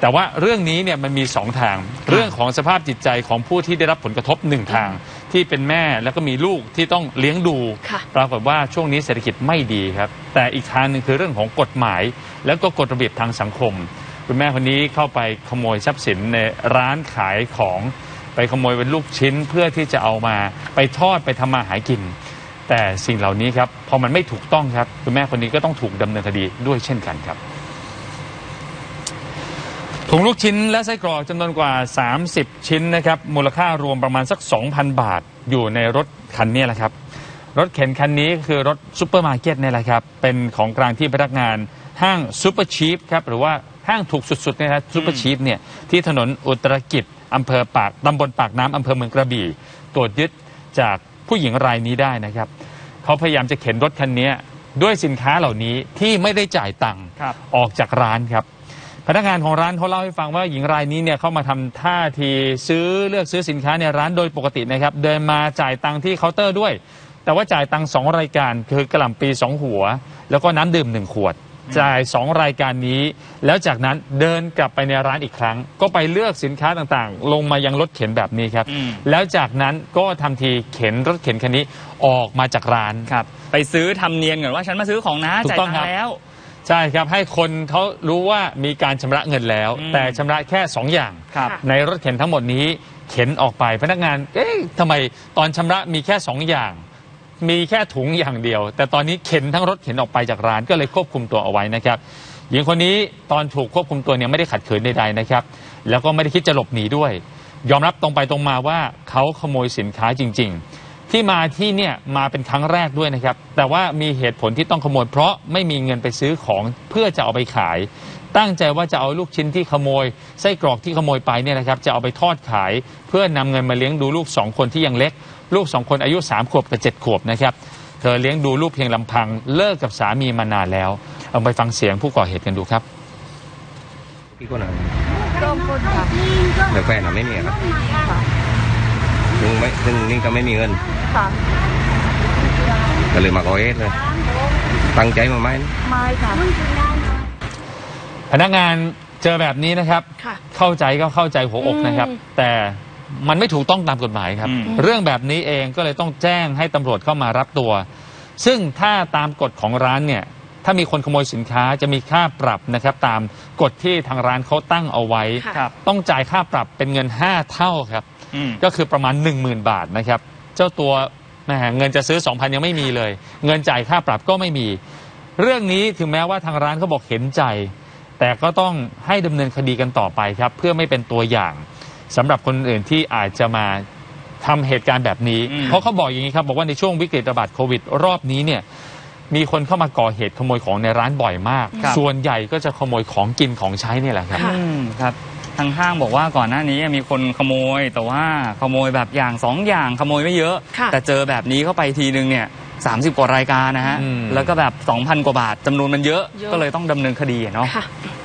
แต่ว่าเรื่องนี้เนี่ยมันมีสองทาง เรื่องของสภาพจิตใจของผู้ที่ได้รับผลกระทบหนึ่งทาง ที่เป็นแม่แล้วก็มีลูกที่ต้องเลี้ยงดูค่ะปรากฏว่าช่วงนี้เศรษฐกิจไม่ดีครับ แต่อีกทางหนึ่งคือเรื่องของกฎหมาย แล้วก็กฎระเบียบทางสังคม คุณแม่คนนี้เข้าไปขโมยทรัพย์สินในร้านขายของไปขโมยเป็นลูกชิ้นเพื่อที่จะเอามาไปทอดไปทำมาหากิน แต่สิ่งเหล่านี้ครับพอมันไม่ถูกต้องครับคุณแม่คนนี้ก็ต้องถูกดำเนินคดีด้วยเช่นกันครับ ถุงลูกชิ้นและไส้กรอกจำนวนกว่า 30 ชิ้นนะครับมูลค่ารวมประมาณสัก 2,000 บาท อยู่ในรถคันนี้แหละครับ รถเข็นคันนี้คือรถซูเปอร์มาร์เก็ตเนี่ยแหละครับ เป็นของกลางที่พนักงานห้างซูเปอร์ชีฟครับ หรือว่าห้างถูกสุดๆเนยนะครับซูเปอร์ชีฟเนี่ยที่ถนนอุตรกิจอำเภอปากตำบลปากน้ำอำเภอเมืองกระบี่ตรวจยึดจากผู้หญิงรายนี้ได้นะครับ เขาพยายามจะเข็นรถคันนี้ด้วยสินค้าเหล่านี้ที่ไม่ได้จ่ายตังค์ครับออกจากร้านครับ พนักงานของร้านเขาเล่าให้ฟังว่าหญิงรายนี้เนี่ยเข้ามาทำท่าทีซื้อเลือกซื้อสินค้าในร้านโดยปกตินะครับ เดินมาจ่ายตังค์ที่เคาน์เตอร์ด้วย แต่ว่าจ่ายตังค์สองรายการคือกระหล่ำปีสองหัว แล้วก็น้ำดื่มหนึ่งขวด จ่ายสองรายการนี้ แล้วจากนั้นเดินกลับไปในร้านอีกครั้ง ก็ไปเลือกสินค้าต่างๆ ลงมายังรถเข็นแบบนี้ครับอืมแล้วจากนั้นก็ทำทีเข็นรถเข็นคันนี้ออกมาจากร้านครับ ไปซื้อทำเนียนก่อนว่าฉันมาซื้อของนะถูกจ่ายต้ตัองงครับค์แล้ว ใช่ครับให้คนเขารู้ว่ามีการชำระเงินแล้ว อืมแต่ชำระแค่สองอย่าง ครับ ในรถเข็นทั้งหมดนี้เข็นออกไปพนักงาน เอ๊ะทำไมตอนชำระมีแค่สองอย่าง มีแค่ถุงอย่างเดียว แต่ตอนนี้เข็นทั้งรถเข็นออกไปจากร้านก็เลยควบคุมตัวเอาไว้นะครับหญิงคนนี้ตอนถูกควบคุมตัวเนี่ยไม่ได้ขัดขืนใดๆนะครับ แล้วก็ไม่ได้คิดจะหลบหนีด้วย ยอมรับตรงไปตรงมาว่าเขาขโมยสินค้าจริง ๆ ที่มาที่เนี่ยมาเป็นครั้งแรกด้วยนะครับ แต่ว่ามีเหตุผลที่ต้องขโมย เพราะไม่มีเงินไปซื้อของเพื่อจะเอาไปขาย ตั้งใจว่าจะเอาลูกชิ้นที่ขโมยไส้กรอกที่ขโมยไปเนี่ยนะครับจะเอาไปทอดขาย เพื่อนำเงินมาเลี้ยงดูลูกสองคนที่ยังเล็ก ลูกสองคนอายุสามขวบกับเจ็ดขวบนะครับเธอเลี้ยงดูลูกเพียงลำพังเลิกกับสามีมานานแล้วเอาไปฟังเสียงผู้ก่อเหตุกันดูครับกี่คนอะร่วมคนค่ะเดี๋ยวแฟนอะไม่มีอะครับ ซึ่งไม่ซึ่งนี่ก็ไม่มีเงินค่ะก็เลยมาก่อเหตุเลยตั้งใจมาไหมไม่ค่ะพนักงานเจอแบบนี้นะครับ ค่ะ เข้าใจก็เข้าใจหัวอกนะครับอืมแต่มันไม่ถูกต้องตามกฎหมายครับอืมเรื่องแบบนี้เองก็เลยต้องแจ้งให้ตำรวจเข้ามารับตัว ซึ่งถ้าตามกฎของร้านเนี่ย ถ้ามีคนขโมยสินค้าจะมีค่าปรับนะครับตามกฎที่ทางร้านเขาตั้งเอาไว้ ค่ะครับ ต้องจ่ายค่าปรับเป็นเงิน 5 เท่าครับ อืม ก็คือประมาณ 10,000 บาทนะครับ เจ้าตัวแหมเงินจะซื้อ 2,000 ยังไม่มีเลย เงินจ่ายค่าปรับก็ไม่มี เรื่องนี้ถึงแม้ว่าทางร้านเขาบอกเห็นใจ แต่ก็ต้องให้ดำเนินคดีกันต่อไปครับ เพื่อไม่เป็นตัวอย่างสำหรับคนอื่นที่อาจจะมาทำเหตุการณ์แบบนี้ อืม เพราะเขาบอกอย่างนี้ครับ บอกว่าในช่วงวิกฤตระบาดโควิด รอบนี้เนี่ย มีคนเข้ามาก่อเหตุขโมยของในร้านบ่อยมาก ครับ ส่วนใหญ่ก็จะขโมยของกินของใช้เนี่ยแหละครับค่ะอืมครับทางห้างบอกว่าก่อนหน้านี้มีคนขโมย แต่ว่าขโมยแบบอย่างสองอย่างขโมยไม่เยอะ ค่ะแต่เจอแบบนี้เข้าไปทีนึงเนี่ยสามสิบกว่ารายการนะฮะ อืม แล้วก็แบบ 2,000 กว่าบาทจำนวนมันเยอะเยอะ ก็เลยต้องดำเนินคดีอะเนาะ ค่ะ